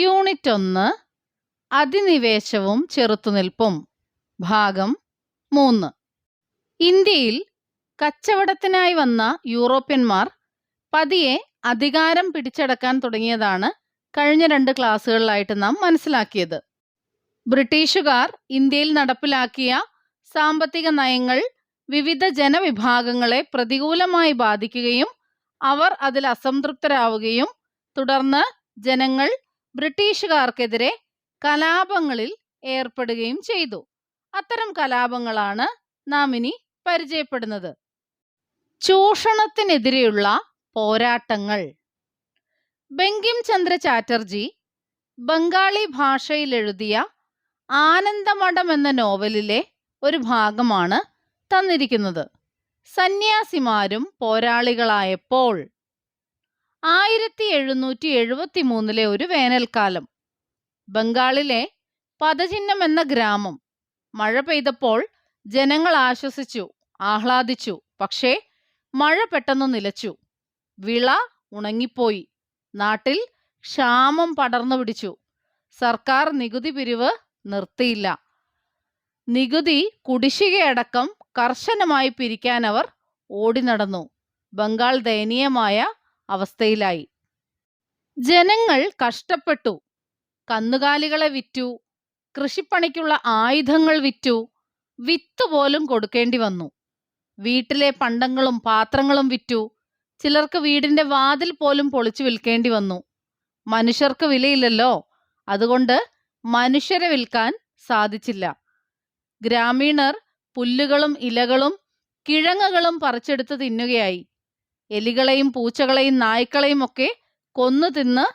Unit ഒന്ന് അധിനിവേശവും ചെറുത്തുനിൽപ്പും ഭാഗം മൂന്ന്. ഇന്ത്യയിൽ കച്ചവടത്തിനായി വന്ന യൂറോപ്യന്മാർ പതിയെ അധികാരം പിടിച്ചടക്കാൻ തുടങ്ങിയതാണ് കഴിഞ്ഞ രണ്ട് ക്ലാസ്സുകളിലായിട്ട് നാം മനസ്സിലാക്കിയത്. ബ്രിട്ടീഷുകാർ ഇന്ത്യയിൽ നടപ്പിലാക്കിയ സാമ്പത്തിക നയങ്ങൾ വിവിധ ജനവിഭാഗങ്ങളെ പ്രതികൂലമായി ബാധിക്കുകയും അവർ അതിൽ അസംതൃപ്തരാവുകയും തുടർന്ന് ജനങ്ങൾ ബ്രിട്ടീഷുകാർക്കെതിരെ കലാപങ്ങളിൽ ഏർപ്പെടുകയും ചെയ്തു. അത്തരം കലാപങ്ങളാണ് നാം ഇനി പരിചയപ്പെടുന്നത്. ചൂഷണത്തിനെതിരെയുള്ള പോരാട്ടങ്ങൾ. ബങ്കിം ചന്ദ്ര ചാറ്റർജി ബംഗാളി ഭാഷയിൽ എഴുതിയ ആനന്ദമഠം എന്ന നോവലിലെ ഒരു ഭാഗമാണ് തന്നിരിക്കുന്നത്. സന്യാസിമാരും പോരാളികളായപ്പോൾ ആയിരത്തി എഴുന്നൂറ്റി എഴുപത്തി മൂന്നിലെ ഒരു വേനൽക്കാലം. ബംഗാളിലെ പദചിഹ്നം എന്ന ഗ്രാമം. മഴ പെയ്തപ്പോൾ ജനങ്ങൾ ആശ്വസിച്ചു ആഹ്ലാദിച്ചു. പക്ഷേ മഴ പെട്ടെന്ന് നിലച്ചു. വിള ഉണങ്ങിപ്പോയി. നാട്ടിൽ ക്ഷാമം പടർന്നു പിടിച്ചു. സർക്കാർ നികുതി പിരിവ് നിർത്തിയില്ല. നികുതി കുടിശ്ശികയടക്കം കർശനമായി പിരിക്കാൻ അവർ ഓടി നടന്നു. ബംഗാൾ ദയനീയമായ അവസ്ഥയിലായി. ജനങ്ങൾ കഷ്ടപ്പെട്ടു. കന്നുകാലികളെ വിറ്റു. കൃഷിപ്പണിക്കുള്ള ആയുധങ്ങൾ വിറ്റു. വിത്ത് പോലും കൊടുക്കേണ്ടി വന്നു. വീട്ടിലെ പണ്ടങ്ങളും പാത്രങ്ങളും വിറ്റു. ചിലർക്ക് വീടിന്റെ വാതിൽ പോലും പൊളിച്ചു വിൽക്കേണ്ടി വന്നു. മനുഷ്യർക്ക് വിലയില്ലല്ലോ. അതുകൊണ്ട് മനുഷ്യരെ വിൽക്കാൻ സാധിച്ചില്ല. ഗ്രാമീണർ പുല്ലുകളും ഇലകളും കിഴങ്ങുകളും പറിച്ചെടുത്ത് തിന്നുകയായി. എലികളെയും പൂച്ചകളെയും നായ്ക്കളെയും ഒക്കെ കൊന്നു തിന്ന്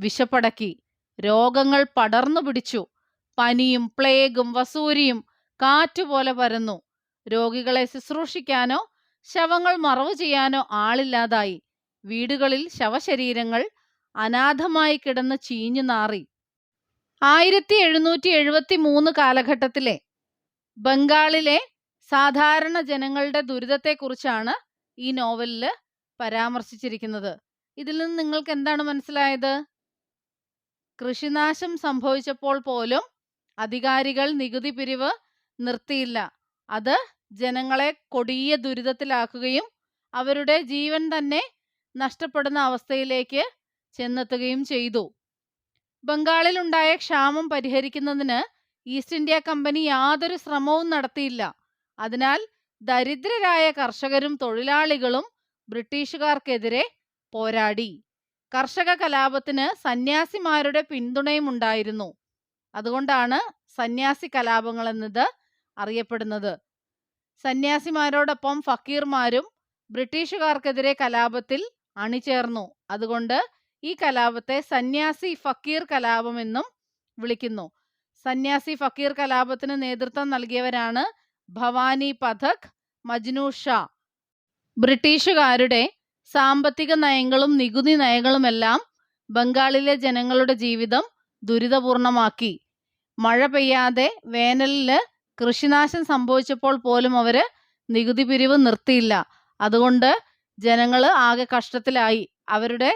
വിശപ്പടക്കി. രോഗങ്ങൾ പടർന്നു പിടിച്ചു. പനിയും പ്ലേഗും വസൂരിയും കാറ്റുപോലെ പരന്നു. രോഗികളെ ശുശ്രൂഷിക്കാനോ ശവങ്ങൾ മറവ് ചെയ്യാനോ ആളില്ലാതായി. വീടുകളിൽ ശവശരീരങ്ങൾ അനാഥമായി കിടന്ന് ചീഞ്ഞു നാറി. ആയിരത്തി എഴുന്നൂറ്റി എഴുപത്തി മൂന്ന് കാലഘട്ടത്തിലെ ബംഗാളിലെ സാധാരണ ജനങ്ങളുടെ ദുരിതത്തെക്കുറിച്ചാണ് ഈ നോവലിൽ പരാമർശിച്ചിരിക്കുന്നത്. ഇതിൽ നിന്ന് നിങ്ങൾക്ക് എന്താണ് മനസ്സിലായത്? കൃഷിനാശം സംഭവിച്ചപ്പോൾ പോലും അധികാരികൾ നികുതി പിരിവ് നിർത്തിയില്ല. അത് ജനങ്ങളെ കൊടിയ ദുരിതത്തിലാക്കുകയും അവരുടെ ജീവൻ തന്നെ നഷ്ടപ്പെടുന്ന അവസ്ഥയിലേക്ക് ചെന്നെത്തുകയും ചെയ്തു. ബംഗാളിൽ ഉണ്ടായ ക്ഷാമം പരിഹരിക്കുന്നതിന് ഈസ്റ്റ് ഇന്ത്യ കമ്പനി യാതൊരു ശ്രമവും നടത്തിയില്ല. അതിനാൽ ദരിദ്രരായ കർഷകരും തൊഴിലാളികളും ബ്രിട്ടീഷുകാർക്കെതിരെ പോരാടി. കർഷക കലാപത്തിന് സന്യാസിമാരുടെ പിന്തുണയും ഉണ്ടായിരുന്നു. അതുകൊണ്ടാണ് സന്യാസി കലാപങ്ങൾ എന്നത് അറിയപ്പെടുന്നത്. സന്യാസിമാരോടൊപ്പം ഫക്കീർമാരും ബ്രിട്ടീഷുകാർക്കെതിരെ കലാപത്തിൽ അണിചേർന്നു. അതുകൊണ്ട് ഈ കലാപത്തെ സന്യാസി ഫക്കീർ കലാപം എന്നും വിളിക്കുന്നു. സന്യാസി ഫക്കീർ കലാപത്തിന് നേതൃത്വം നൽകിയവരാണ് ഭവാനി പഥക് മജ്നു ഷാ. ബ്രിട്ടീഷുകാരുടെ സാമ്പത്തിക നയങ്ങളും നികുതി നയങ്ങളുമെല്ലാം ബംഗാളിലെ ജനങ്ങളുടെ ജീവിതം ദുരിതപൂർണമാക്കി. മഴ പെയ്യാതെ വേനലിൽ കൃഷിനാശം സംഭവിച്ചപ്പോൾ പോലും അവർ നികുതി പിരിവ് നിർത്തിയില്ല. അതുകൊണ്ട് ജനങ്ങൾ ആകെ കഷ്ടത്തിലായി. അവരുടെ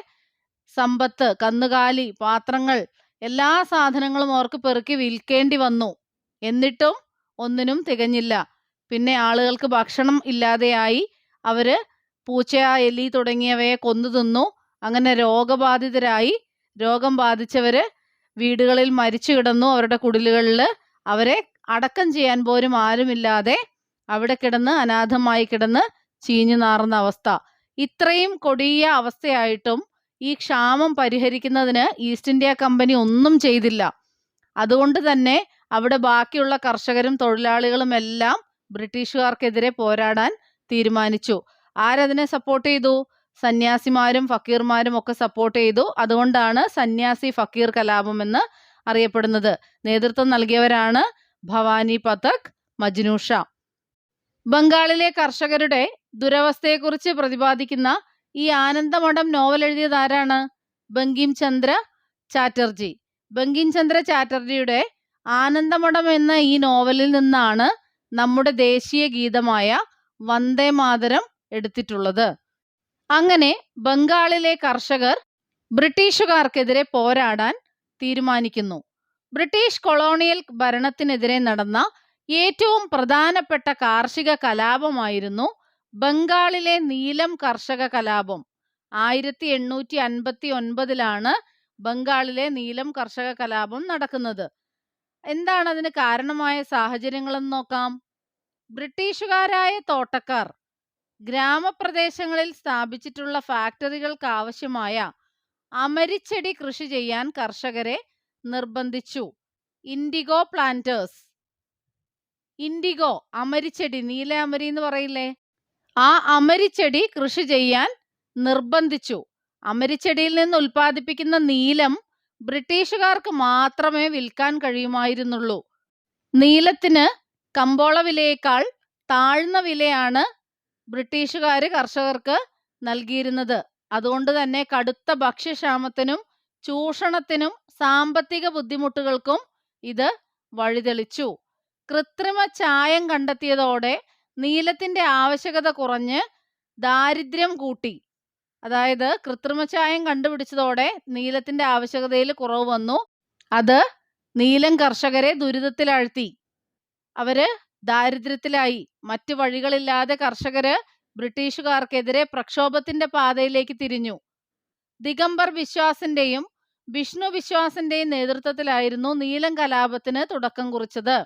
സമ്പത്ത് കന്നുകാലി പാത്രങ്ങൾ എല്ലാ സാധനങ്ങളും അവർക്ക് പെറുക്കി വിൽക്കേണ്ടി വന്നു. എന്നിട്ടും ഒന്നിനും തികഞ്ഞില്ല. പിന്നെ ആളുകൾക്ക് ഭക്ഷണം ഇല്ലാതെയായി അവർ പൂച്ച എലി തുടങ്ങിയവയെ കൊന്നു തിന്നു. അങ്ങനെ രോഗബാധിതരായി രോഗം ബാധിച്ചവര് വീടുകളിൽ മരിച്ചു കിടന്നു. അവരുടെ കുടിലുകളിൽ അവരെ അടക്കം ചെയ്യാൻ പോലും ആരുമില്ലാതെ അവിടെ കിടന്ന് അനാഥമായി കിടന്ന് ചീഞ്ഞു നാറുന്ന അവസ്ഥ. ഇത്രയും കൊടിയ അവസ്ഥയായിട്ടും ഈ ക്ഷാമം പരിഹരിക്കുന്നതിന് ഈസ്റ്റ് ഇന്ത്യ കമ്പനി ഒന്നും ചെയ്തില്ല. അതുകൊണ്ട് തന്നെ അവിടെ ബാക്കിയുള്ള കർഷകരും തൊഴിലാളികളും എല്ലാം ബ്രിട്ടീഷുകാർക്കെതിരെ പോരാടാൻ തീരുമാനിച്ചു. ആരതിനെ സപ്പോർട്ട് ചെയ്തു? സന്യാസിമാരും ഫക്കീർമാരും ഒക്കെ സപ്പോർട്ട് ചെയ്തു. അതുകൊണ്ടാണ് സന്യാസി ഫക്കീർ കലാപം എന്ന് അറിയപ്പെടുന്നത്. നേതൃത്വം നൽകിയവരാണ് ഭവാനി പതക് മജ്നു ഷാ. ബംഗാളിലെ കർഷകരുടെ ദുരവസ്ഥയെക്കുറിച്ച് പ്രതിപാദിക്കുന്ന ഈ ആനന്ദമഠം നോവൽ എഴുതിയത് ആരാണ്? ബങ്കിം ചന്ദ്ര ചാറ്റർജി. ബങ്കിം ചന്ദ്ര ചാറ്റർജിയുടെ ആനന്ദമഠം എന്ന ഈ നോവലിൽ നിന്നാണ് നമ്മുടെ ദേശീയ ഗീതമായ വന്ദേ മാതരം എടുത്തിട്ടുള്ളത്. അങ്ങനെ ബംഗാളിലെ കർഷകർ ബ്രിട്ടീഷുകാർക്കെതിരെ പോരാടാൻ തീരുമാനിക്കുന്നു. ബ്രിട്ടീഷ് കൊളോണിയൽ ഭരണത്തിനെതിരെ നടന്ന ഏറ്റവും പ്രധാനപ്പെട്ട കാർഷിക കലാപമായിരുന്നു ബംഗാളിലെ നീലം കർഷക കലാപം. ആയിരത്തി എണ്ണൂറ്റി അൻപത്തി ഒൻപതിലാണ് ബംഗാളിലെ നീലം കർഷക കലാപം നടക്കുന്നത്. എന്താണ് അതിന് കാരണമായ സാഹചര്യങ്ങളെന്ന് നോക്കാം? ബ്രിട്ടീഷുകാരായ തോട്ടക്കാർ ഗ്രാമപ്രദേശങ്ങളിൽ സ്ഥാപിച്ചിട്ടുള്ള ഫാക്ടറികൾക്ക് ആവശ്യമായ അമരിച്ചെടി കൃഷി ചെയ്യാൻ കർഷകരെ നിർബന്ധിച്ചു. IndiGo planters. ഇൻഡിഗോ അമരിച്ചെടി നീല അമരി എന്ന് പറയില്ലേ? ആ അമരിച്ചെടി കൃഷി ചെയ്യാൻ നിർബന്ധിച്ചു. അമരിച്ചെടിയിൽ നിന്ന് ഉൽപ്പാദിപ്പിക്കുന്ന നീലം ബ്രിട്ടീഷുകാർക്ക് മാത്രമേ വിൽക്കാൻ കഴിയുമായിരുന്നുള്ളൂ. നീലത്തിന് കമ്പോള വിലയേക്കാൾ താഴ്ന്ന വിലയാണ് ബ്രിട്ടീഷുകാർ കർഷകർക്ക് നൽകിയിരുന്നത്. അതുകൊണ്ട് തന്നെ കടുത്ത ഭക്ഷ്യക്ഷാമത്തിനും ചൂഷണത്തിനും സാമ്പത്തിക ബുദ്ധിമുട്ടുകൾക്കും ഇത് വഴിതെളിച്ചു. കൃത്രിമ ചായം കണ്ടെത്തിയതോടെ നീലത്തിന്റെ ആവശ്യകത കുറഞ്ഞ് ദാരിദ്ര്യം കൂട്ടി. അതായത് കൃത്രിമ ചായം കണ്ടുപിടിച്ചതോടെ നീലത്തിന്റെ ആവശ്യകതയിൽ കുറവ് വന്നു. അത് നീലം കർഷകരെ ദുരിതത്തിലാഴ്ത്തി. അവർ ദാരിദ്ര്യത്തിലായി. മറ്റു വഴികളില്ലാതെ കർഷകര് ബ്രിട്ടീഷുകാർക്കെതിരെ പ്രക്ഷോഭത്തിന്റെ പാതയിലേക്ക് തിരിഞ്ഞു. ദിഗംബർ വിശ്വാസിന്റെയും വിഷ്ണു വിശ്വാസിന്റെയും നേതൃത്വത്തിലായിരുന്നു നീലം കലാപത്തിന് തുടക്കം കുറിച്ചത്.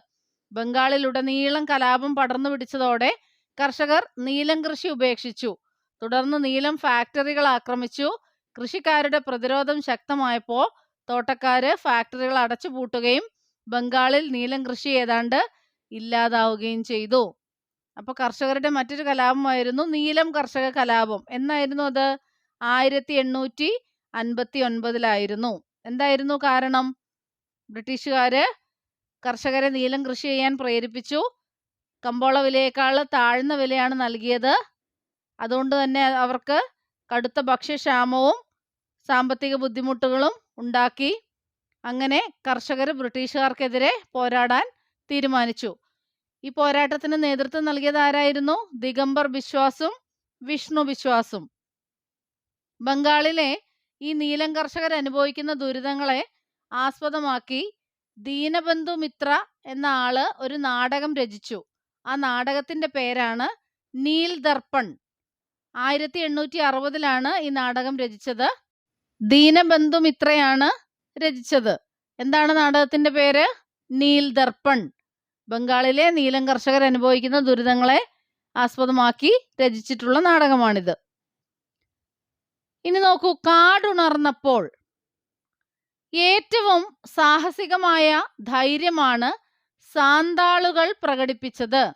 ബംഗാളിലുടനീളം കലാപം പടർന്നു പിടിച്ചതോടെ കർഷകർ നീലം കൃഷി ഉപേക്ഷിച്ചു. തുടർന്ന് നീലം ഫാക്ടറികൾ ആക്രമിച്ചു. കൃഷിക്കാരുടെ പ്രതിരോധം ശക്തമായപ്പോൾ തോട്ടക്കാര് ഫാക്ടറികൾ അടച്ചുപൂട്ടുകയും ബംഗാളിൽ നീലം കൃഷി ഏതാണ്ട് ഇല്ലാതാവുകയും ചെയ്തു. അപ്പൊ കർഷകരുടെ മറ്റൊരു കലാപമായിരുന്നു നീലം കർഷക കലാപം. എന്നായിരുന്നു അത്? ആയിരത്തി എണ്ണൂറ്റി അൻപത്തി ഒൻപതിലായിരുന്നു എന്തായിരുന്നു കാരണം? ബ്രിട്ടീഷുകാര് കർഷകരെ നീലം കൃഷി ചെയ്യാൻ പ്രേരിപ്പിച്ചു. കമ്പോള വിലയേക്കാൾ താഴ്ന്ന വിലയാണ് നൽകിയത്. അതുകൊണ്ട് തന്നെ അവർക്ക് കടുത്ത ഭക്ഷ്യക്ഷാമവും സാമ്പത്തിക ബുദ്ധിമുട്ടുകളും ഉണ്ടാക്കി. അങ്ങനെ കർഷകർ ബ്രിട്ടീഷുകാർക്കെതിരെ പോരാടാൻ തീരുമാനിച്ചു. ഈ പോരാട്ടത്തിന് നേതൃത്വം നൽകിയത് ആരായിരുന്നു? ദിഗംബർ ബിശ്വാസും വിഷ്ണു ബിശ്വാസും. ബംഗാളിലെ ഈ നീലം കർഷകർ അനുഭവിക്കുന്ന ദുരിതങ്ങളെ ആസ്പദമാക്കി ദീനബന്ധു മിത്ര എന്ന ആൾ ഒരു നാടകം രചിച്ചു. ആ നാടകത്തിന്റെ പേരാണ് നീൽ ദർപ്പൺ. ആയിരത്തി എണ്ണൂറ്റി അറുപതിലാണ് ഈ നാടകം രചിച്ചത്. ദീനബന്ധു മിത്രയാണ് രചിച്ചത്. എന്താണ് നാടകത്തിന്റെ പേര്? നീൽ ദർപ്പൺ. ബംഗാളിലെ നീലം കർഷകർ അനുഭവിക്കുന്ന ദുരിതങ്ങളെ ആസ്പദമാക്കി രചിച്ചിട്ടുള്ള നാടകമാണിത്. ഇനി നോക്കൂ കാടുണർന്നപ്പോൾ ഏറ്റവും സാഹസികമായ ധൈര്യമാണ് സാന്താളുകൾ പ്രകടിപ്പിച്ചത്.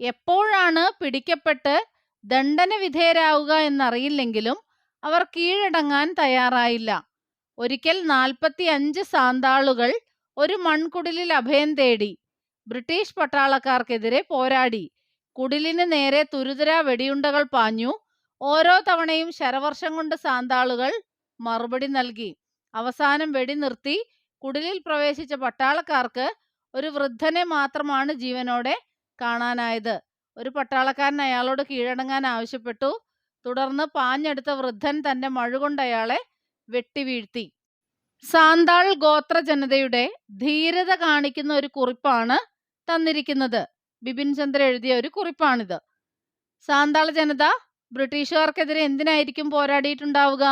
എപ്പോഴാണ് പിടിക്കപ്പെട്ട് ദണ്ഡന വിധേയരാവുക എന്നറിയില്ലെങ്കിലും അവർ കീഴടങ്ങാൻ തയ്യാറായില്ല. ഒരിക്കൽ നാൽപ്പത്തി അഞ്ച് സാന്താളുകൾ ഒരു മൺകുടിലിൽ അഭയം തേടി. ബ്രിട്ടീഷ് പട്ടാളക്കാർക്കെതിരെ പോരാടി. കുടിലിന് നേരെ തുരുതുര വെടിയുണ്ടകൾ പാഞ്ഞു. ഓരോ തവണയും ശരവർഷം കൊണ്ട് സാന്താളുകൾ മറുപടി നൽകി. അവസാനം വെടി നിർത്തി. കുടിലിൽ പ്രവേശിച്ച പട്ടാളക്കാർക്ക് ഒരു വൃദ്ധനെ മാത്രമാണ് ജീവനോടെ കാണാനായത്. ഒരു പട്ടാളക്കാരൻ അയാളോട് കീഴടങ്ങാൻ ആവശ്യപ്പെട്ടു. തുടർന്ന് പാഞ്ഞെടുത്ത വൃദ്ധൻ തന്റെ മഴുകൊണ്ട് അയാളെ വെട്ടിവീഴ്ത്തി സാന്താൾ ഗോത്ര ജനതയുടെ ധീരത കാണിക്കുന്ന ഒരു കുറിപ്പാണ് തന്നിരിക്കുന്നത്. ബിപിൻ ചന്ദ്ര എഴുതിയ ഒരു കുറിപ്പാണിത്. സാന്താള ജനത ബ്രിട്ടീഷുകാർക്കെതിരെ എന്തിനായിരിക്കും പോരാടിയിട്ടുണ്ടാവുക?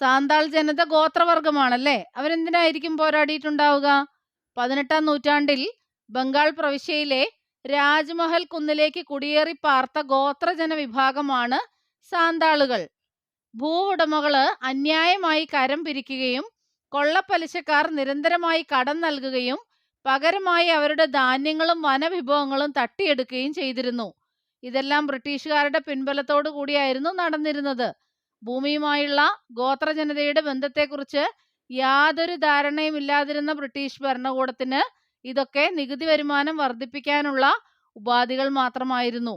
സാന്താൾ ജനത ഗോത്രവർഗമാണല്ലേ അവരെന്തിനായിരിക്കും പോരാടിയിട്ടുണ്ടാവുക? പതിനെട്ടാം നൂറ്റാണ്ടിൽ ബംഗാൾ പ്രവിശ്യയിലെ രാജ്മഹൽ കുന്നിലേക്ക് കുടിയേറി പാർത്ത ഗോത്രജന വിഭാഗമാണ് സാന്താളുകൾ. ഭൂ ഉടമകൾ അന്യായമായി കരം പിരിക്കുകയും കൊള്ളപ്പലിശക്കാർ നിരന്തരമായി കടം നൽകുകയും പകരമായി അവരുടെ ധാന്യങ്ങളും വനവിഭവങ്ങളും തട്ടിയെടുക്കുകയും ചെയ്തിരുന്നു. ഇതെല്ലാം ബ്രിട്ടീഷുകാരുടെ പിൻബലത്തോടു കൂടിയായിരുന്നു നടന്നിരുന്നത്. ഭൂമിയുമായുള്ള ഗോത്രജനതയുടെ ബന്ധത്തെക്കുറിച്ച് യാതൊരു ധാരണയും ഇല്ലാതിരുന്ന ബ്രിട്ടീഷ് ഭരണകൂടത്തിന് ഇതൊക്കെ നികുതി വരുമാനം വർദ്ധിപ്പിക്കാനുള്ള ഉപാധികൾ മാത്രമായിരുന്നു.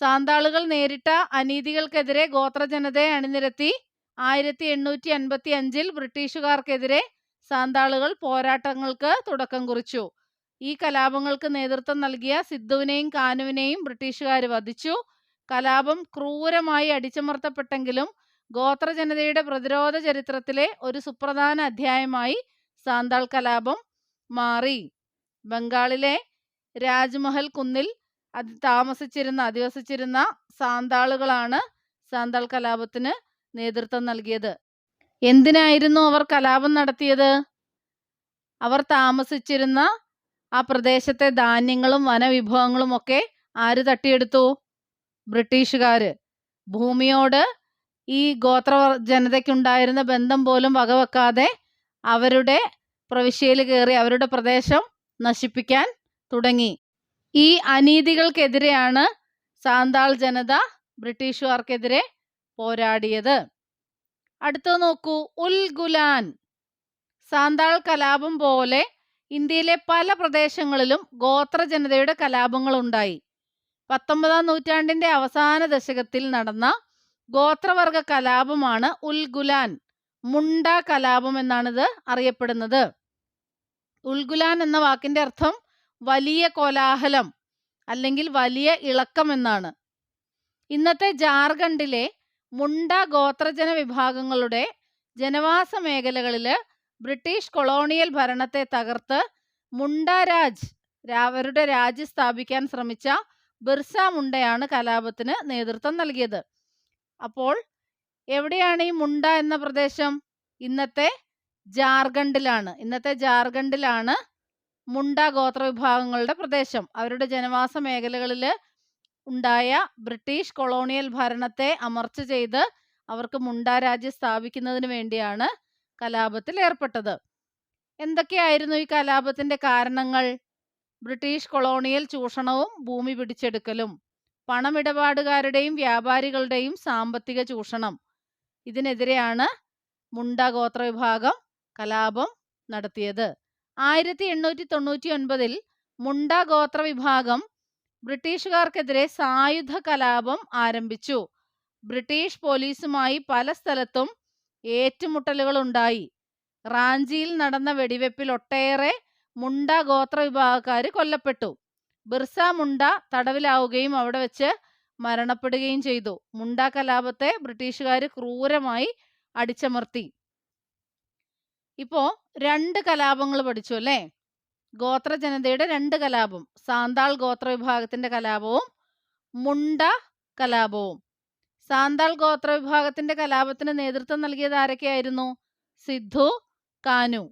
സാന്താളുകൾ നേരിട്ട അനീതികൾക്കെതിരെ ഗോത്രജനതയെ അണിനിരത്തി ആയിരത്തി എണ്ണൂറ്റി അൻപത്തി അഞ്ചിൽ ബ്രിട്ടീഷുകാർക്കെതിരെ സാന്താളുകൾ പോരാട്ടങ്ങൾക്ക് തുടക്കം കുറിച്ചു. ഈ കലാപങ്ങൾക്ക് നേതൃത്വം നൽകിയ സിദ്ധുവിനെയും കാനുവിനെയും ബ്രിട്ടീഷുകാർ വധിച്ചു. കലാപം ക്രൂരമായി അടിച്ചമർത്തപ്പെട്ടെങ്കിലും ഗോത്ര ജനതയുടെ പ്രതിരോധ ചരിത്രത്തിലെ ഒരു സുപ്രധാന അധ്യായമായി സാന്താൾ കലാപം മാറി. ബംഗാളിലെ രാജ്മഹൽ കുന്നിൽ അത് താമസിച്ചിരുന്ന അധിവസിച്ചിരുന്ന സാന്താളുകളാണ് സാന്താൾ കലാപത്തിന് നേതൃത്വം നൽകിയത്. എന്തിനായിരുന്നു അവർ കലാപം നടത്തിയത്? അവർ താമസിച്ചിരുന്ന ആ പ്രദേശത്തെ ധാന്യങ്ങളും വനവിഭവങ്ങളും ഒക്കെ ആര് തട്ടിയെടുത്തു? ബ്രിട്ടീഷുകാര്. ഭൂമിയോട് ഈ ഗോത്ര ജനതയ്ക്കുണ്ടായിരുന്ന ബന്ധം പോലും വകവെക്കാതെ അവരുടെ പ്രവിശ്യയിൽ കയറി അവരുടെ പ്രദേശം നശിപ്പിക്കാൻ തുടങ്ങി. ഈ അനീതികൾക്കെതിരെയാണ് സാന്താൾ ജനത ബ്രിട്ടീഷുകാർക്കെതിരെ പോരാടിയത്. അടുത്തത് നോക്കൂ. ഉൽഗുലാൻ സാന്താൾ കലാപം പോലെ ഇന്ത്യയിലെ പല പ്രദേശങ്ങളിലും ഗോത്ര ജനതയുടെ കലാപങ്ങൾ ഉണ്ടായി പത്തൊമ്പതാം നൂറ്റാണ്ടിന്റെ അവസാന ദശകത്തിൽ നടന്ന ഗോത്രവർഗ കലാപമാണ് ഉൽഗുലാൻ മുണ്ട കലാപം എന്നാണിത് അറിയപ്പെടുന്നത്. ഉൽഗുലാൻ എന്ന വാക്കിന്റെ അർത്ഥം വലിയ കോലാഹലം അല്ലെങ്കിൽ വലിയ ഇളക്കം എന്നാണ്. ഇന്നത്തെ ജാർഖണ്ഡിലെ മുണ്ട ഗോത്രജന വിഭാഗങ്ങളുടെ ജനവാസ മേഖലകളിൽ ബ്രിട്ടീഷ് കൊളോണിയൽ ഭരണത്തെ തകർത്ത് മുണ്ട രാജ് അവരുടെ രാജ്യം സ്ഥാപിക്കാൻ ശ്രമിച്ച ബിർസ മുണ്ടയാണ് കലാപത്തിന് നേതൃത്വം നൽകിയത്. അപ്പോൾ എവിടെയാണ് ഈ മുണ്ട എന്ന പ്രദേശം? ഇന്നത്തെ ജാർഖണ്ഡിലാണ്. ഇന്നത്തെ ജാർഖണ്ഡിലാണ് മുണ്ട ഗോത്രവിഭാഗങ്ങളുടെ പ്രദേശം. അവരുടെ ജനവാസ മേഖലകളിൽ ഉണ്ടായ ബ്രിട്ടീഷ് കൊളോണിയൽ ഭരണത്തെ അമർച്ച ചെയ്ത് അവർക്ക് മുണ്ടാ രാജ്യം സ്ഥാപിക്കുന്നതിന് വേണ്ടിയാണ് കലാപത്തിൽ ഏർപ്പെട്ടത്. എന്തൊക്കെയായിരുന്നു ഈ കലാപത്തിന്റെ കാരണങ്ങൾ? ബ്രിട്ടീഷ് കൊളോണിയൽ ചൂഷണവും ഭൂമി പിടിച്ചെടുക്കലും പണമിടപാടുകാരുടെയും വ്യാപാരികളുടെയും സാമ്പത്തിക ചൂഷണം ഇതിനെതിരെയാണ് മുണ്ട ഗോത്ര വിഭാഗം കലാപം നടത്തിയത്. ആയിരത്തി എണ്ണൂറ്റി തൊണ്ണൂറ്റി ഒൻപതിൽ മുണ്ട ഗോത്ര വിഭാഗം ബ്രിട്ടീഷുകാർക്കെതിരെ സായുധ കലാപം ആരംഭിച്ചു. ബ്രിട്ടീഷ് പോലീസുമായി പല സ്ഥലത്തും ഏറ്റുമുട്ടലുകൾ ഉണ്ടായി റാഞ്ചിയിൽ നടന്ന വെടിവെപ്പിൽ ഒട്ടേറെ മുണ്ട ഗോത്ര വിഭാഗക്കാർ കൊല്ലപ്പെട്ടു. ബിർസ മുണ്ട തടവിലാവുകയും അവിടെ വെച്ച് മരണപ്പെടുകയും ചെയ്തു. മുണ്ട കലാപത്തെ ബ്രിട്ടീഷുകാർ ക്രൂരമായി അടിച്ചമർത്തി. ഇപ്പോ രണ്ട് കലാപങ്ങൾ പഠിച്ചു അല്ലേ? ഗോത്ര ജനതയുടെ രണ്ട് കലാപം സാന്താൾ ഗോത്ര വിഭാഗത്തിന്റെ കലാപവും മുണ്ട കലാപവും. സാന്താൾ ഗോത്ര വിഭാഗത്തിന്റെ കലാപത്തിന് നേതൃത്വം നൽകിയത് ആരൊക്കെയായിരുന്നു? സിദ്ധു കാനു.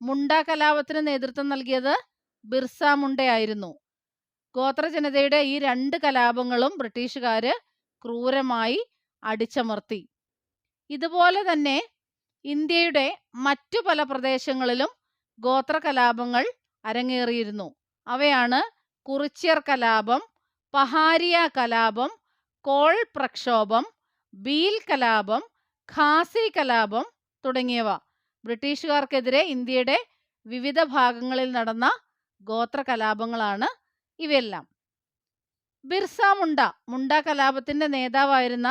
മുണ്ട കലാപത്തിന് നേതൃത്വം നൽകിയത് ബിർസ മുണ്ടയായിരുന്നു. ഗോത്ര ജനതയുടെ ഈ രണ്ട് കലാപങ്ങളും ബ്രിട്ടീഷുകാര് ക്രൂരമായി അടിച്ചമർത്തി. ഇതുപോലെ തന്നെ ഇന്ത്യയുടെ മറ്റു പല പ്രദേശങ്ങളിലും ഗോത്ര കലാപങ്ങൾ അരങ്ങേറിയിരുന്നു. അവയാണ് കുറിച്യർ കലാപം പഹാരിയ കലാപം കോൾ പ്രക്ഷോഭം ബീൽ കലാപം ഖാസി കലാപം തുടങ്ങിയവ. ബ്രിട്ടീഷുകാർക്കെതിരെ ഇന്ത്യയുടെ വിവിധ ഭാഗങ്ങളിൽ നടന്ന ഗോത്ര കലാപങ്ങളാണ് ഇവയെല്ലാം. ബിർസ മുണ്ട മുണ്ട കലാപത്തിന്റെ നേതാവായിരുന്ന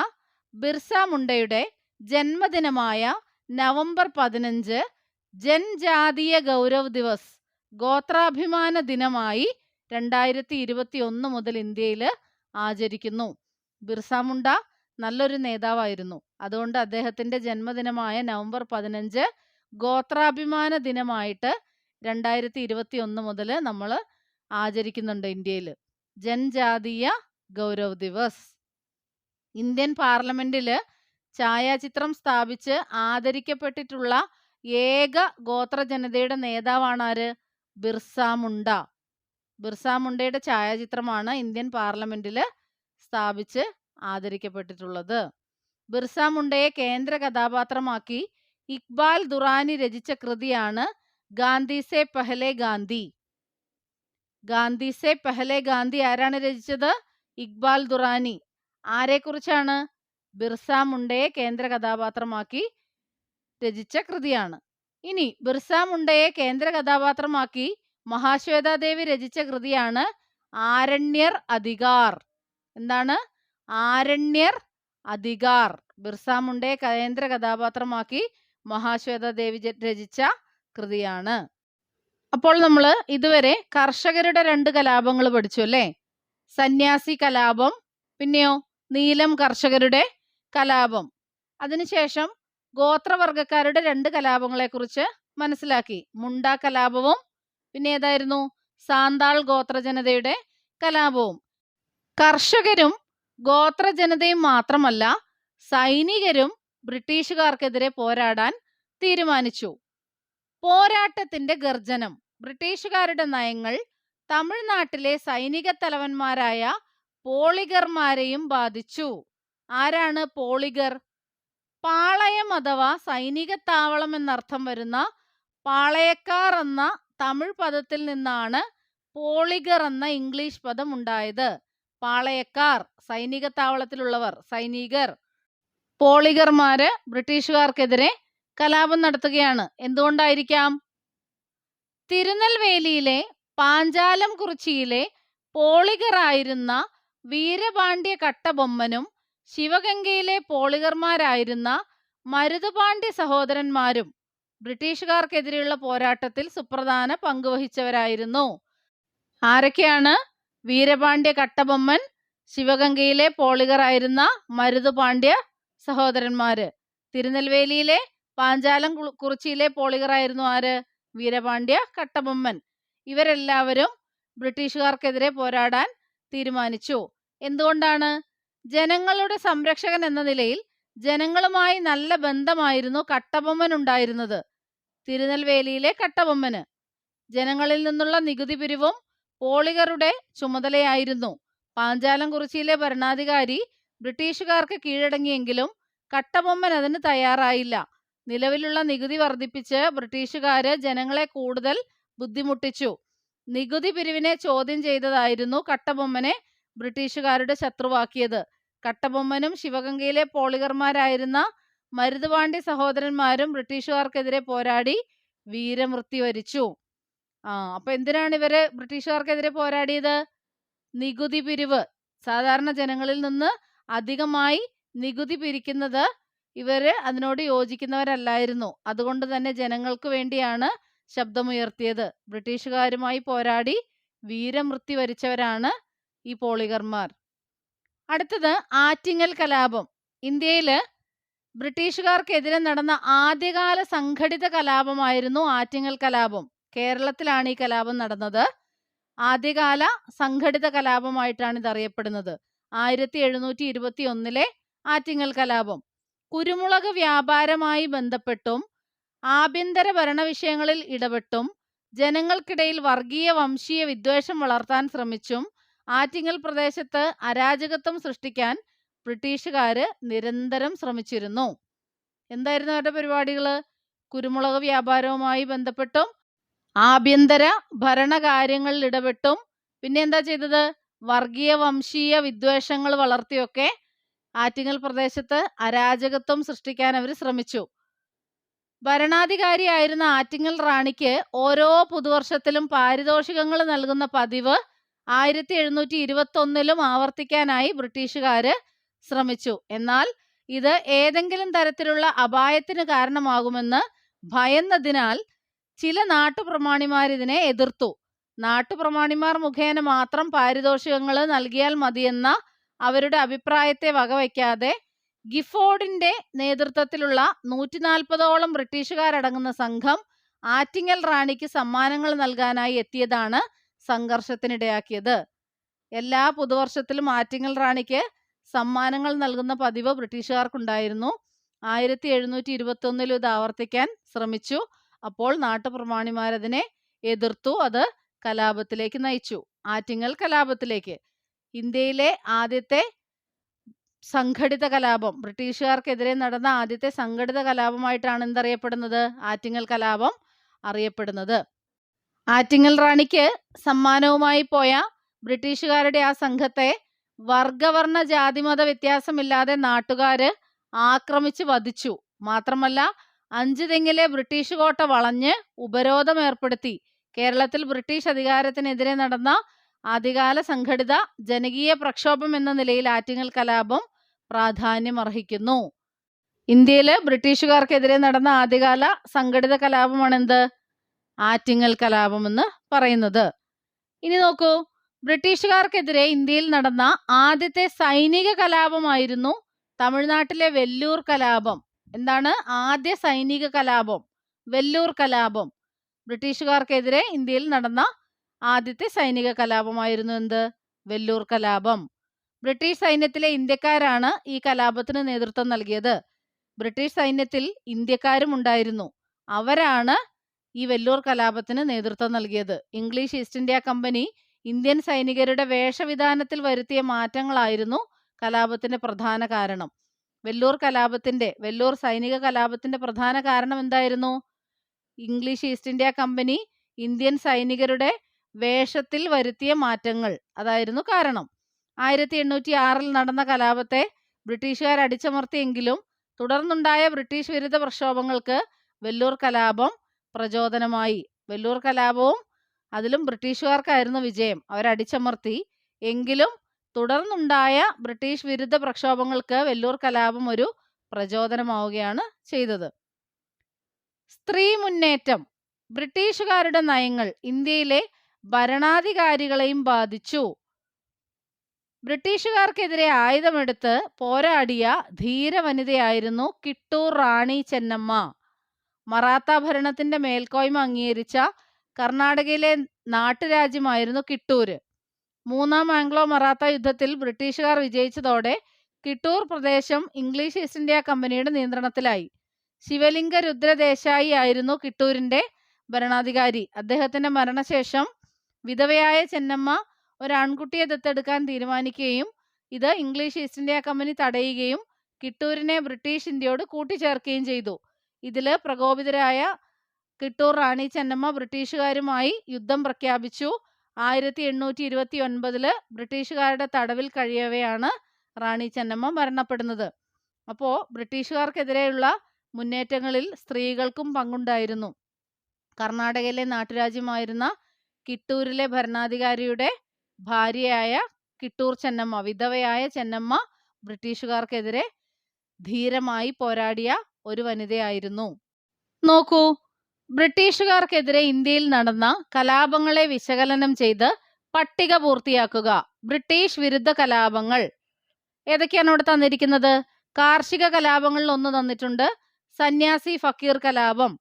ബിർസ മുണ്ടയുടെ ജന്മദിനമായ നവംബർ പതിനഞ്ച് ജൻജാതീയ ഗൗരവ് ദിവസ് ഗോത്രാഭിമാന ദിനമായി രണ്ടായിരത്തി ഇരുപത്തി ഒന്ന് മുതൽ ഇന്ത്യയിൽ ആചരിക്കുന്നു. ബിർസ മുണ്ട നല്ലൊരു നേതാവായിരുന്നു. അതുകൊണ്ട് അദ്ദേഹത്തിന്റെ ജന്മദിനമായ നവംബർ പതിനഞ്ച് ഗോത്രാഭിമാന ദിനമായിട്ട് രണ്ടായിരത്തി ഇരുപത്തി ഒന്ന് മുതൽ നമ്മൾ ആചരിക്കുന്നുണ്ട് ഇന്ത്യയിൽ. ജൻജാതീയ ഗൗരവ് ദിവസ്. ഇന്ത്യൻ പാർലമെന്റിൽ ഛായാചിത്രം സ്ഥാപിച്ച് ആദരിക്കപ്പെട്ടിട്ടുള്ള ഏക ഗോത്ര ജനതയുടെ നേതാവാണ് ആര് ബിർസ മുണ്ട. ബിർസ മുണ്ടയുടെ ഛായാചിത്രമാണ് ഇന്ത്യൻ പാർലമെന്റിൽ സ്ഥാപിച്ച് ആദരിക്കപ്പെട്ടിട്ടുള്ളത്. ബിർസ മുണ്ടയെ കേന്ദ്ര കഥാപാത്രമാക്കി ഇക്ബാൽ ദുറാനി രചിച്ച കൃതിയാണ് ഗാന്ധി സെ പെഹലെ ഗാന്ധി. ഗാന്ധി സെ പെഹലെ ഗാന്ധി ആരാണ് രചിച്ചത്? ഇക്ബാൽ ദുറാനി. ആരെക്കുറിച്ചാണ്? ബിർസ മുണ്ടയെ കേന്ദ്ര കഥാപാത്രമാക്കി രചിച്ച കൃതിയാണ്. ഇനി ബിർസ മുണ്ടയെ കേന്ദ്ര കഥാപാത്രമാക്കി മഹാശ്വേതാദേവി രചിച്ച കൃതിയാണ് ആരണ്യർ അധികാർ. എന്താണ്? ആരണ്യർ അധികാർ. ബിർസ മുണ്ടയെ കേന്ദ്ര കഥാപാത്രമാക്കി മഹാശ്വേതാദേവി രചിച്ച കൃതിയാണ്. അപ്പോൾ നമ്മൾ ഇതുവരെ കർഷകരുടെ രണ്ട് കലാപങ്ങൾ പഠിച്ചു അല്ലേ? സന്യാസി കലാപം പിന്നെയോ നീലം കർഷകരുടെ കലാപം. അതിനുശേഷം ഗോത്രവർഗക്കാരുടെ രണ്ട് കലാപങ്ങളെക്കുറിച്ച് മനസ്സിലാക്കി. മുണ്ട കലാപവും പിന്നെ ഏതായിരുന്നു? സാന്താൾ ഗോത്രജനതയുടെ കലാപവും. കർഷകരും ഗോത്രജനതയും മാത്രമല്ല സൈനികരും ബ്രിട്ടീഷുകാർക്കെതിരെ പോരാടാൻ തീരുമാനിച്ചു. പോരാട്ടത്തിന്റെ ഗർജനം ബ്രിട്ടീഷുകാരുടെ നയങ്ങൾ തമിഴ്നാട്ടിലെ സൈനിക തലവന്മാരായ പോളിഗർമാരെയും ബാധിച്ചു. ആരാണ് പോളിഗർ? പാളയം അഥവാ സൈനിക താവളം എന്നർത്ഥം വരുന്ന പാളയക്കാർ എന്ന തമിഴ് പദത്തിൽ നിന്നാണ് പോളിഗർ എന്ന ഇംഗ്ലീഷ് പദം ഉണ്ടായത്. പാളയക്കാർ സൈനിക താവളത്തിലുള്ളവർ സൈനികർ പോളിഗർമാര് ബ്രിട്ടീഷുകാർക്കെതിരെ കലാപം നടത്തുകയാണ്. എന്തുകൊണ്ടായിരിക്കാം? തിരുനെൽവേലിയിലെ പാഞ്ചാലം കുറിച്ചിയിലെ പോളിഗറായിരുന്ന വീരപാണ്ഡ്യ കട്ടബൊമ്മനും ശിവഗംഗയിലെ പോളികർമാരായിരുന്ന മരുതുപാണ്ഡ്യ സഹോദരന്മാരും ബ്രിട്ടീഷുകാർക്കെതിരെയുള്ള പോരാട്ടത്തിൽ സുപ്രധാന പങ്കുവഹിച്ചവരായിരുന്നു. ആരൊക്കെയാണ്? വീരപാണ്ഡ്യ കട്ടബൊമ്മൻ ശിവഗംഗയിലെ പോളികറായിരുന്ന മരുതുപാണ്ഡ്യ സഹോദരന്മാര്. തിരുനെൽവേലിയിലെ പാഞ്ചാലം കുറിച്ചിയിലെ പോളികറായിരുന്നു ആര്? വീരപാണ്ഡ്യ കട്ടബൊമ്മൻ. ഇവരെല്ലാവരും ബ്രിട്ടീഷുകാർക്കെതിരെ പോരാടാൻ തീരുമാനിച്ചു. എന്തുകൊണ്ടാണ്? ജനങ്ങളുടെ സംരക്ഷകൻ എന്ന നിലയിൽ ജനങ്ങളുമായി നല്ല ബന്ധമായിരുന്നു കട്ടബൊമ്മൻ ഉണ്ടായിരുന്നത്. തിരുനെൽവേലിയിലെ കട്ടബൊമ്മന്. ജനങ്ങളിൽ നിന്നുള്ള നികുതി പിരിവും പോളികറുടെ ചുമതലയായിരുന്നു. പാഞ്ചാലം കുറിച്ചിയിലെ ഭരണാധികാരി ബ്രിട്ടീഷുകാർക്ക് കീഴടങ്ങിയെങ്കിലും കട്ടബൊമ്മൻ അതിന് തയ്യാറായില്ല. നിലവിലുള്ള നികുതി വർദ്ധിപ്പിച്ച് ബ്രിട്ടീഷുകാര് ജനങ്ങളെ കൂടുതൽ ബുദ്ധിമുട്ടിച്ചു. നികുതി പിരിവിനെ ചോദ്യം ചെയ്തതായിരുന്നു കട്ടബൊമ്മനെ ബ്രിട്ടീഷുകാരുടെ ശത്രുവാക്കിയത്. കട്ടബൊമ്മനും ശിവഗംഗയിലെ പോളികർമാരായിരുന്ന മരുതുപാണ്ഡി സഹോദരന്മാരും ബ്രിട്ടീഷുകാർക്കെതിരെ പോരാടി വീരമൃത്യു വരിച്ചു ആ അപ്പൊ എന്തിനാണ് ഇവർ ബ്രിട്ടീഷുകാർക്കെതിരെ പോരാടിയത്? നികുതി പിരിവ്. സാധാരണ ജനങ്ങളിൽ നിന്ന് അധികമായി നികുതി പിരിക്കുന്നത് ഇവർ അതിനോട് യോജിക്കുന്നവരല്ലായിരുന്നു. അതുകൊണ്ട് തന്നെ ജനങ്ങൾക്ക് വേണ്ടിയാണ് ശബ്ദമുയർത്തിയത്. ബ്രിട്ടീഷുകാരുമായി പോരാടി വീരമൃത്യു വരിച്ചവരാണ് ഈ പോളിഗർമാർ അടുത്തത് ആറ്റിങ്ങൽ കലാപം. ഇന്ത്യയിൽ ബ്രിട്ടീഷുകാർക്കെതിരെ നടന്ന ആദ്യകാല സംഘടിത കലാപമായിരുന്നു ആറ്റിങ്ങൽ കലാപം. കേരളത്തിലാണ് ഈ കലാപം നടന്നത്. ആദ്യകാല സംഘടിത കലാപമായിട്ടാണ് ഇത് അറിയപ്പെടുന്നത് ആയിരത്തി എഴുന്നൂറ്റി ഇരുപത്തി ഒന്നിലെ ആറ്റിങ്ങൽ കലാപം. കുരുമുളക് വ്യാപാരമായി ബന്ധപ്പെട്ടും ആഭ്യന്തര ഭരണ വിഷയങ്ങളിൽ ഇടപെട്ടും ജനങ്ങൾക്കിടയിൽ വർഗീയ വംശീയ വിദ്വേഷം വളർത്താൻ ശ്രമിച്ചും ആറ്റിങ്ങൽ പ്രദേശത്ത് അരാജകത്വം സൃഷ്ടിക്കാൻ ബ്രിട്ടീഷുകാർ നിരന്തരം ശ്രമിച്ചിരുന്നു. എന്തായിരുന്നു അവരുടെ പരിപാടികൾ കുരുമുളക് വ്യാപാരവുമായി ബന്ധപ്പെട്ടും ആഭ്യന്തര ഭരണകാര്യങ്ങളിൽ ഇടപെട്ടും പിന്നെ എന്താ ചെയ്തത്? വർഗീയ വംശീയ വിദ്വേഷങ്ങൾ വളർത്തിയൊക്കെ ആറ്റിങ്ങൽ പ്രദേശത്ത് അരാജകത്വം സൃഷ്ടിക്കാൻ അവർ ശ്രമിച്ചു. ഭരണാധികാരിയായിരുന്ന ആറ്റിങ്ങൽ റാണിക്ക് ഓരോ പുതുവർഷത്തിലും പാരിതോഷികങ്ങൾ നൽകുന്ന പതിവ് ആയിരത്തി എഴുന്നൂറ്റി ഇരുപത്തി ഒന്നിലും ആവർത്തിക്കാനായി ബ്രിട്ടീഷുകാർ ശ്രമിച്ചു. എന്നാൽ ഇത് ഏതെങ്കിലും തരത്തിലുള്ള അപായത്തിന് കാരണമാകുമെന്ന് ഭയന്നതിനാൽ ചില നാട്ടുപ്രമാണിമാർ ഇതിനെ എതിർത്തു. നാട്ടുപ്രമാണിമാർ മുഖേന മാത്രം പാരിതോഷികങ്ങൾ നൽകിയാൽ മതിയെന്ന അവരുടെ അഭിപ്രായത്തെ വകവയ്ക്കാതെ ഗിഫോർഡിന്റെ നേതൃത്വത്തിലുള്ള നൂറ്റി നാൽപ്പതോളം ബ്രിട്ടീഷുകാരടങ്ങുന്ന സംഘം ആറ്റിങ്ങൽ റാണിക്ക് സമ്മാനങ്ങൾ നൽകാനായി എത്തിയതാണ് സംഘർഷത്തിനിടയാക്കിയത്. എല്ലാ പുതുവർഷത്തിലും ആറ്റിങ്ങൽ റാണിക്ക് സമ്മാനങ്ങൾ നൽകുന്ന പതിവ് ബ്രിട്ടീഷുകാർക്കുണ്ടായിരുന്നു. ആയിരത്തി എഴുന്നൂറ്റി ഇരുപത്തി ഒന്നിൽ ഇത് ആവർത്തിക്കാൻ ശ്രമിച്ചു. അപ്പോൾ നാട്ടുപ്രമാണിമാരതിനെ എതിർത്തു. അത് കലാപത്തിലേക്ക് നയിച്ചു. ആറ്റിങ്ങൽ കലാപത്തിലേക്ക്. ഇന്ത്യയിലെ ആദ്യത്തെ സംഘടിത കലാപം. ബ്രിട്ടീഷുകാർക്കെതിരെ നടന്ന ആദ്യത്തെ സംഘടിത കലാപമായിട്ടാണ് എന്തറിയപ്പെടുന്നത്? ആറ്റിങ്ങൽ കലാപം അറിയപ്പെടുന്നത്. ആറ്റിങ്ങൽ റാണിക്ക് സമ്മാനവുമായി പോയ ബ്രിട്ടീഷുകാരുടെ ആ സംഘത്തെ വർഗവർണ ജാതിമത വ്യത്യാസമില്ലാതെ നാട്ടുകാര് ആക്രമിച്ച് വധിച്ചു. മാത്രമല്ല അഞ്ചുതെങ്ങിലെ ബ്രിട്ടീഷ് കോട്ട വളഞ്ഞ് ഉപരോധം ഏർപ്പെടുത്തി കേരളത്തിൽ ബ്രിട്ടീഷ് അധികാരത്തിനെതിരെ നടന്ന ആദ്യകാല സംഘടിത ജനകീയ പ്രക്ഷോഭം എന്ന നിലയിൽ ആറ്റിങ്ങൽ കലാപം പ്രാധാന്യം അർഹിക്കുന്നു ഇന്ത്യയിൽ ബ്രിട്ടീഷുകാർക്കെതിരെ നടന്ന ആദ്യകാല സംഘടിത കലാപമാണ് എന്ത് ആറ്റിങ്ങൽ കലാപമെന്ന് പറയുന്നത്. ഇനി നോക്കൂ. ബ്രിട്ടീഷുകാർക്കെതിരെ ഇന്ത്യയിൽ നടന്ന ആദ്യത്തെ സൈനിക കലാപമായിരുന്നു തമിഴ്നാട്ടിലെ വെല്ലൂർ കലാപം. എന്താണ്? ആദ്യ സൈനിക കലാപം. വെല്ലൂർ കലാപം. ബ്രിട്ടീഷുകാർക്കെതിരെ ഇന്ത്യയിൽ നടന്ന ആദ്യത്തെ സൈനിക കലാപമായിരുന്നു എന്ത്? വെല്ലൂർ കലാപം. ബ്രിട്ടീഷ് സൈന്യത്തിലെ ഇന്ത്യക്കാരാണ് ഈ കലാപത്തിന് നേതൃത്വം നൽകിയത്. ബ്രിട്ടീഷ് സൈന്യത്തിൽ ഇന്ത്യക്കാരും ഉണ്ടായിരുന്നു. അവരാണ് ഈ വെല്ലൂർ കലാപത്തിന് നേതൃത്വം നൽകിയത്. English East India Company Indian സൈനികരുടെ വേഷവിധാനത്തിൽ വരുത്തിയ മാറ്റങ്ങളായിരുന്നു കലാപത്തിന്റെ പ്രധാന കാരണം. വെല്ലൂർ കലാപത്തിന്റെ വെല്ലൂർ സൈനിക കലാപത്തിന്റെ പ്രധാന കാരണം എന്തായിരുന്നു? English East India Company Indian സൈനികരുടെ വേഷത്തിൽ വരുത്തിയ മാറ്റങ്ങൾ അതായിരുന്നു കാരണം. ആയിരത്തി എണ്ണൂറ്റി ആറിൽ നടന്ന കലാപത്തെ ബ്രിട്ടീഷുകാർ അടിച്ചമർത്തിയെങ്കിലും തുടർന്നുണ്ടായ ബ്രിട്ടീഷ് വിരുദ്ധ പ്രക്ഷോഭങ്ങൾക്ക് വെല്ലൂർ കലാപം പ്രചോദനമായി. വെല്ലൂർ കലാപവും അതിലും ബ്രിട്ടീഷുകാർക്കായിരുന്നു വിജയം. അവരടിച്ചമർത്തി. എങ്കിലും തുടർന്നുണ്ടായ ബ്രിട്ടീഷ് വിരുദ്ധ പ്രക്ഷോഭങ്ങൾക്ക് വെല്ലൂർ കലാപം ഒരു പ്രചോദനമാവുകയാണ് ചെയ്തത്. സ്ത്രീ മുന്നേറ്റം. ബ്രിട്ടീഷുകാരുടെ നയങ്ങൾ ഇന്ത്യയിലെ ഭരണാധികാരികളെയും ബാധിച്ചു. ബ്രിട്ടീഷുകാർക്കെതിരെ ആയുധമെടുത്ത് പോരാടിയ ധീരവനിതയായിരുന്നു കിട്ടൂർ റാണി ചെന്നമ്മ. മറാത്ത ഭരണത്തിന്റെ മേൽക്കോയ്മ അംഗീകരിച്ച കർണാടകയിലെ നാട്ടുരാജ്യമായിരുന്നു കിട്ടൂര്. മൂന്നാം ആംഗ്ലോ മറാത്ത യുദ്ധത്തിൽ ബ്രിട്ടീഷുകാർ വിജയിച്ചതോടെ കിട്ടൂർ പ്രദേശം ഇംഗ്ലീഷ് ഈസ്റ്റ് ഇന്ത്യ കമ്പനിയുടെ നിയന്ത്രണത്തിലായി. ശിവലിംഗ രുദ്രദേശായി ആയിരുന്നു കിട്ടൂരിന്റെ ഭരണാധികാരി. അദ്ദേഹത്തിന്റെ മരണശേഷം വിധവയായ ചെന്നമ്മ ഒരു ആൺകുട്ടിയെ ദത്തെടുക്കാൻ തീരുമാനിക്കുകയും ഇത് ഇംഗ്ലീഷ് ഈസ്റ്റ് ഇന്ത്യ കമ്പനി തടയുകയും കിട്ടൂരിനെ ബ്രിട്ടീഷ് ഇന്ത്യയോട് കൂട്ടിച്ചേർക്കുകയും ചെയ്തു. ഇതിൽ പ്രകോപിതരായ കിട്ടൂർ റാണി ചെന്നമ്മ ബ്രിട്ടീഷുകാരുമായി യുദ്ധം പ്രഖ്യാപിച്ചു. ആയിരത്തി എണ്ണൂറ്റി ഇരുപത്തി ഒൻപതിൽ ബ്രിട്ടീഷുകാരുടെ തടവിൽ കഴിയവെയാണ് റാണി ചെന്നമ്മ മരണപ്പെടുന്നത്. അപ്പോൾ ബ്രിട്ടീഷുകാർക്കെതിരെയുള്ള മുന്നേറ്റങ്ങളിൽ സ്ത്രീകൾക്കും പങ്കുണ്ടായിരുന്നു. കർണാടകയിലെ നാട്ടുരാജ്യമായിരുന്ന കിട്ടൂരിലെ ഭരണാധികാരിയുടെ ഭാര്യയായ കിട്ടൂർ ചെന്നമ്മ വിധവയായ ചെന്നമ്മ ബ്രിട്ടീഷുകാർക്കെതിരെ ധീരമായി പോരാടിയ ഒരു വനിതയായിരുന്നു. നോക്കൂ ബ്രിട്ടീഷുകാർക്കെതിരെ ഇന്ത്യയിൽ നടന്ന കലാപങ്ങളെ വിശകലനം ചെയ്ത് പട്ടിക പൂർത്തിയാക്കുക ബ്രിട്ടീഷ് വിരുദ്ധ കലാപങ്ങൾ. ഏതൊക്കെയാണ് ഇവിടെ തന്നിരിക്കുന്നത്? കാർഷിക കലാപങ്ങളിൽ ഒന്ന് തന്നിട്ടുണ്ട് സന്യാസി ഫക്കീർ കലാപം.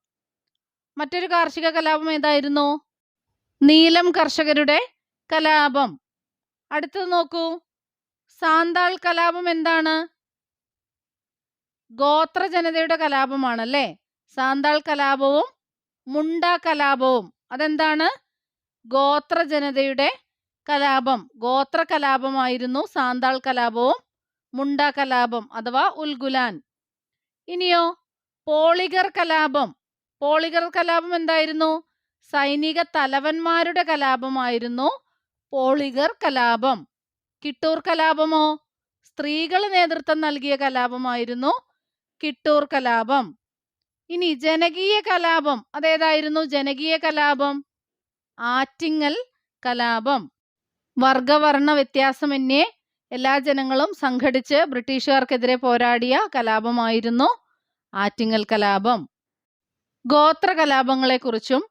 മറ്റൊരു കാർഷിക കലാപം ഏതായിരുന്നു? നീലം കർഷകരുടെ കലാപം. അടുത്തത് നോക്കൂ സാന്താൾ കലാപം എന്താണ്? ഗോത്ര ജനതയുടെ അല്ലെ സാന്താൾ കലാപവും മുണ്ട കലാപവും. അതെന്താണ്? ഗോത്ര ജനതയുടെ കലാപം. ഗോത്ര കലാപമായിരുന്നു സാന്താൾ കലാപവും മുണ്ട കലാപം അഥവാ ഉൽഗുലാൻ. ഇനിയോ പോളിഗർ കലാപം. പോളിഗർ കലാപം എന്തായിരുന്നു? സൈനിക തലവന്മാരുടെ കലാപമായിരുന്നു പോളിഗർ കലാപം. കിട്ടൂർ കലാപമോ? സ്ത്രീകൾ നേതൃത്വം നൽകിയ കലാപമായിരുന്നു കിട്ടൂർ കലാപം. ഇനി ജനകീയ കലാപം അതേതായിരുന്നു ജനകീയ കലാപം? ആറ്റിങ്ങൽ കലാപം. വർഗവർണ വ്യത്യാസമന്യേ എല്ലാ ജനങ്ങളും സംഘടിച്ച് ബ്രിട്ടീഷുകാർക്കെതിരെ പോരാടിയ കലാപമായിരുന്നു ആറ്റിങ്ങൽ കലാപം. ഗോത്ര കലാപങ്ങളെക്കുറിച്ചും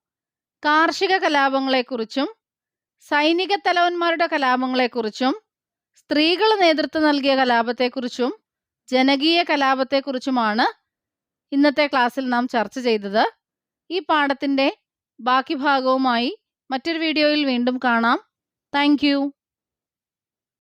കാർഷിക കലാപങ്ങളെക്കുറിച്ചും സൈനിക തലവന്മാരുടെ കലാപങ്ങളെക്കുറിച്ചും സ്ത്രീകൾ നേതൃത്വം നൽകിയ കലാപത്തെക്കുറിച്ചും ജനകീയ കലാപത്തെക്കുറിച്ചുമാണ് ഇന്നത്തെ ക്ലാസ്സിൽ നാം ചർച്ച ചെയ്തത്. ഈ പാഠത്തിന്റെ ബാക്കി ഭാഗവുമായി മറ്റൊരു വീഡിയോയിൽ വീണ്ടും കാണാം. താങ്ക്